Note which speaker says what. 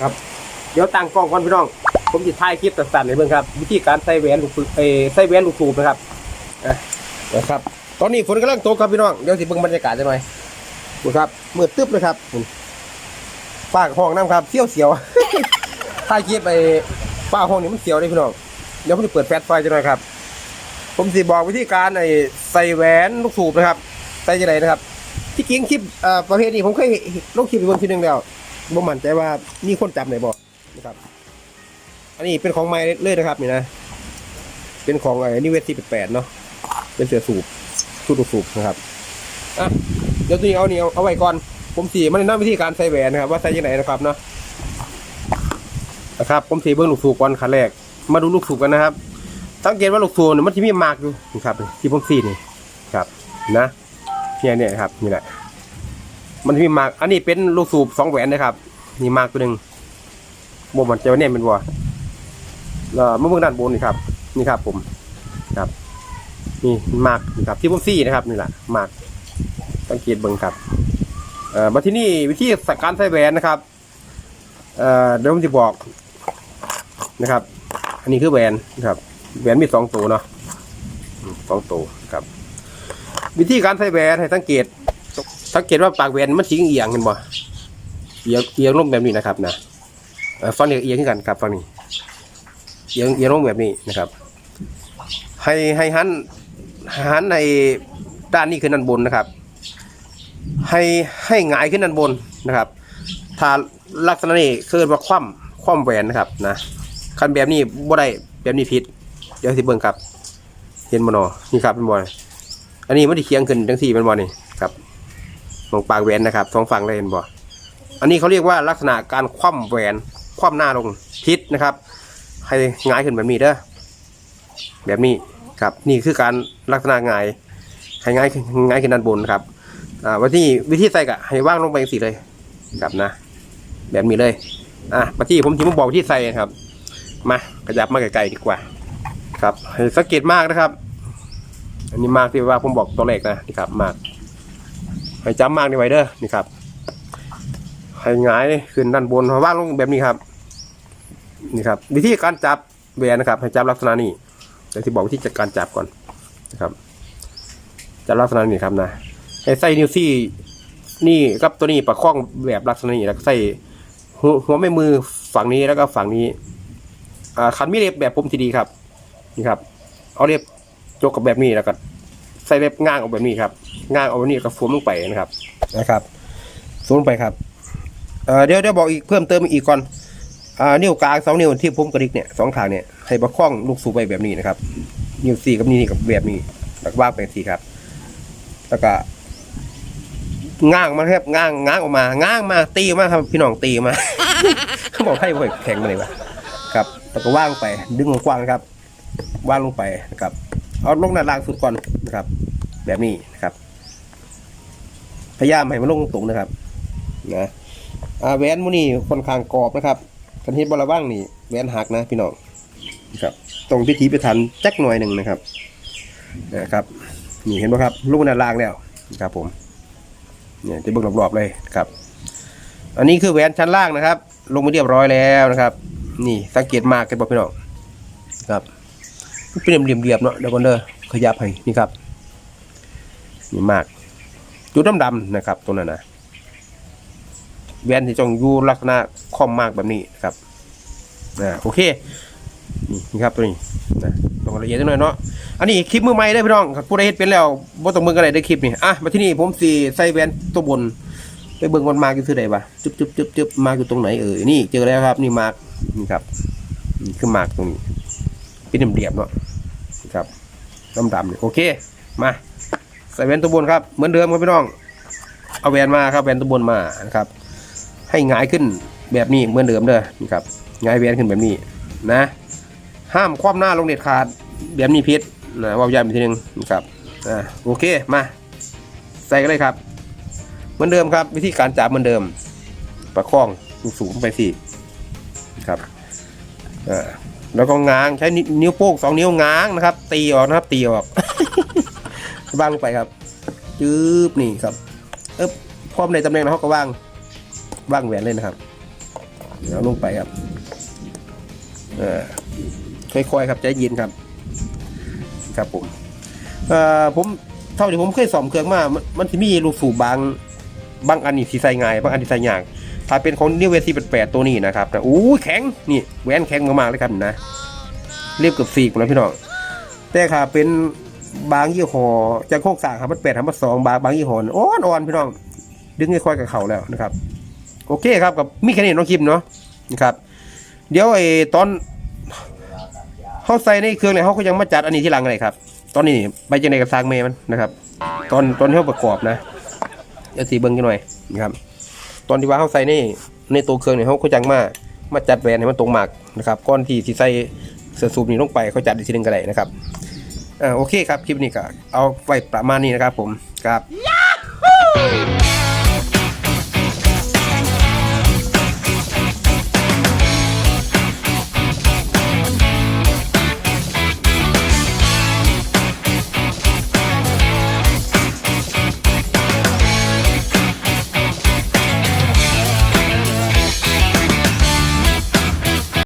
Speaker 1: ครับ เดี๋ยวตั้งกล้องก่อนพี่น้อง ผมจะถ่ายคลิปสั้นๆให้เบิ่งครับ วิธีการใส่แหวนลูกเออใส่แหวนลูกสูบนะครับนะครับ ตอนนี้ฝนกำลังตกครับพี่น้องเดี๋ยวสิเบิ่งบรรยากาศจังหน่อยดูครับมืดตึ๊บเลยครับคุณป้ากห้องน้ำครับเสียวเสียวถ่ายคลิปไปป้าห้องนี้มันเสียวเลยพี่น้องเดี๋ยวผมจะเปิดแฟลชไฟจังหน่อยครับ ผมสิบอกวิธีการไอ้ใส่แหวนลูกสูบนะครับใส่จะไหนะครับ ที่จริงคลิปประเภทนี้ผมเคยลงคลิปไปบนทีหนึ่งแล้ว บ่มั่นใจว่ามีคนจำไหนบ่นะครับ อันนี้เป็นของไม้เลยนะครับนี่นะ เป็นของไอ้นิเวศที่แปดเนาะ เป็นเสือสูบสูบลูกสูบนะครับ อะ เดี๋ยวตัวนี้เอานี่เอาเอาไว้ก่อน ผมสีมันแนะนำวิธีการใส่แหวนนะครับ ว่าใส่ยังไงนะครับเนาะ นะครับ ผมสีเบิ้องลูกสูบก่อนขั้นแรก มาดูลูกสูบกันนะครับ สังเกตว่าลูกสูบเนี่ยมันจะมีหมากอยู่นะครับ ที่ผมสีนี่ ครับ นะ เนี่ยเนี่ยครับ นี่แหละ มันมีมาก อันนี้เป็นลูกสูบสองแหวนนะครับ นี่มากตัวหนึ่งโมมันจะเนี่ยเป็นวัวแล้วเมื่อเบื้องด้านบนนี่ครับ นี่ครับ ผมครับ นี่มากนี่ครับที่ผมซี่นะครับนี่แหละมากสังเกตเบิ้งครับเอ่อมาที่นี่วิธีสักการใส่แหวนนะครับเอ่อเดี๋ยวผมจะบอกนะครับ อันนี้คือแหวนนะครับแหวนมีสองตัวเนาะสองตัวครับ วิธีการใส่แหวนให้สังเกต สังเกตว่าปากแหวนมันสีเอียงเห็นบ่เอียงเอียงลงแบบนี้นะครับนะฟังนี้ก็เอียงขึ้นกันครับฟังนี้เอียงเอียงลงแบบนี้นะครับ ให้ให้หันหันในด้านนี้ขึ้นด้านบนนะครับ ให้ให้หงายขึ้นด้านบนนะครับ ถ้าลักษณะนี้คือว่าคว่ำคว่ำแหวนนะครับนะคันแบบนี้บ่ได้แบบนี้ผิด เดี๋ยวสิเบิ่งครับ เห็นบ่เนอนี่ครับเป็นบ่อันนี้มันสิเคียงขึ้นจังสี่เป็นบ่นี่ ตรงปากแหวนนะครับสองฝั่งเลยเห็นบ่อันนี้เขาเรียกว่าลักษณะการคว่ำแหวนคว่ำหน้าลงทิศนะครับให้งายขึ้นแบบนี้เด้อแบบนี้ครับนี่คือการลักษณะงายให้งายขึ้นงายขึ้นด้านบนครับอ่าวิธีวิธีใส่กะให้ว่างลงไปสิเลยครับนะ แบบนี้เลยอะมาที่ผมที่ผมบอกวิธีใส่ครับ มาขยับมาไกลๆดีกว่า ครับให้สังเกตมากนะครับ อันนี้มากที่ว่าผมบอกตัวเลขนะนี่ครับมาก ให้จำมากนี่ไว้เด้อนี่ครับให้หงายขึ้นด้านบนว่างลงแบบนี้ครับ นี่ครับ วิธีการจับแหวนนะครับ ให้จับลักษณะนี้เดี๋ยวที่บอกวิธีจัดการจับก่อนนะครับ จับลักษณะนี้ครับนะให้ใส่นิ้วซี่นี่กับตัวนี้ประคองแบบลักษณะนี้แล้วก็ใส่หัวแม่มือฝั่งนี้แล้วก็ฝั่งนี้อ่าคันมีเล็บแบบผมทีดีครับ นี่ครับ เอาเล็บจกกับแบบนี้แล้วก็ใส่เล็บง่างออกแบบนี้ครับง่างออกแบบนี้ก็ฟุ้มลงไปนะครับนะครับฟุ้มลงไปครับเเดี๋ยวเดี๋ยวบอกอีกเพิ่มเติมอีกก่อนอ่านิ้วกลางสองนิ้วที่ผมกระดิกเนี่ยสองขางเนี่ยให้ประคองลูกสูบไปแบบนี้นะครับ นิ้วสี่กับนิ้วนี่กับแบบนี้แล้วก็ว่างไปทีครับ แล้วก็ง้างมาครับง้างง้างออกมาง้างมาตีมาครับพี่น้องตีมาเขาบอกให้ไว้แข็งมาเลยวะครับแล้วก็ว่างไปดึงกว้างครับว่างลงไปนะครับ เอาลงด้านล่างสุดก่อนนะครับ แบบนี้นะครับ พยายามให้มันลงตรงนะครับนะอ่าแหวนมูนี่ค่อนข้างกรอบนะครับกันเฮ็ดบระว่างนี่แหวนหักนะพี่น้องนะครับตรงพิธีพิถันจักหน่อยหนึ่งนะครับนะครับนี่เห็นไหมครับลูกด้านล่างแล้วนะครับผมเนี่ยจะเบิ่งรอบๆเลยครับ อันนี้คือแหวนชั้นล่างนะครับ ลงมาเรียบร้อยแล้วนะครับ นี่สังเกตมากกันบอกพี่น้องครับ เป็นเหลี่ยมๆเนาะเดี๋ยวก่อนเด้อขยับให้นี่ครับนี่มาก จุดดำๆนะครับตรงนั้นนะแหวนที่จงอยู่ลักษณะคอมมากแบบนี้นะครับนะโอเคนี่ครับตัวนี้นะลงรายละเอียดหน่อยเนาะอันนี้คลิปมือใหม่ได้พี่น้องผู้ใดเฮ็ดเป็นแล้วบ่ต้องเบิ่งกันได้ได้คลิปนี่อะมาที่นี่ผมสิใส่แหวนตัวบน ไปเบิ่งมันมากอยู่ที่ใดวะจึ๊บจึ๊บจึ๊บจึ๊บมากอยู่ตรงไหนเอ่ยนี่เจอแล้วครับ นี่มากนี่ครับนี่คือมากตรงนี้เป็นเหลี่ยมๆเนาะ ครับดำๆนี่โอเค มาใส่แหวนตัวบนครับเหมือนเดิมครับพี่น้อง เอาแหวนมาครับแหวนตัวบนมานะครับ ให้หงายขึ้นแบบนี้เหมือนเดิมเด้อนี่ครับหงายแหวนขึ้นแบบนี้นะ ห้ามคว่ำหน้าลงเด็ดขาดแบบมีพิษนะว่าย้ำอีกทีหนึงนะครับอ่าโอเคมา ใส่กันเลยครับ เหมือนเดิมครับ วิธีการจับเหมือนเดิม ประคองสูงๆไปสิครับอ่า แล้วก็ง้างใช้นิ้วโป้งสองนิ้วง้างนะครับ ตีออกนะครับตีออกวางลงไปครับจืบนี่ครับเอ๊บพร้อมในตำแหน่งแล้วเขาก็วางวางแหวนเลยนะครับเอาลงไปครับเออค่อยๆครับใจเย็นครับ ครับผมเอ่อผมเท่าที่ผมเคยสอมเครื่องมา มันมันจะมีลูกสูบบาง บางอันนี่ที่ใส่ง่าย บางอันที่ใส่ยาก ถ้าเป็นของนิเวซีแปดตัวนี้นะครับนะอู้ยแข็งนี่แหวนแข็งมากๆเลยครับนะเรียบเกับสี่แล้วพี่น้องแต่ค่ะเป็นบางยี่ห้อจากโคกสางครับมันแปดทำมาสองบางบางยี่ห้ออ่อนอ่อนๆพี่น้อง ดึงค่อยๆกับเขาแล้วนะครับ โอเคครับกับมีแค่นี้น้องคิมเนาะนะครับ เดี๋ยวไอ้ตอนเขาใส่ในเครื่องเนี่ยเขาก็ยังมาจัดอันนี้ที่หลังเลยครับ ตอนนี้ไปจังในกับสางเมย์มันนะครับ ตอนตอนที่เขาประกอบนะเดี๋ยวสีเบิ้งกันหน่อยนะครับ อนที่ว่าเขาใส่ในในตัวเครื่องเนี่ยเขาก็จังมามาจัดแหวนให้มันตรงหมากนะครับก้อนที่ที่ใส่เสื้อสูบนี้ลงไปเขาจัดอีกทีหนึงก็ได้นะครับอ่าโอเคครับคลิปนี้ก็เอาไว้ประมาณนี้นะครับผมครับ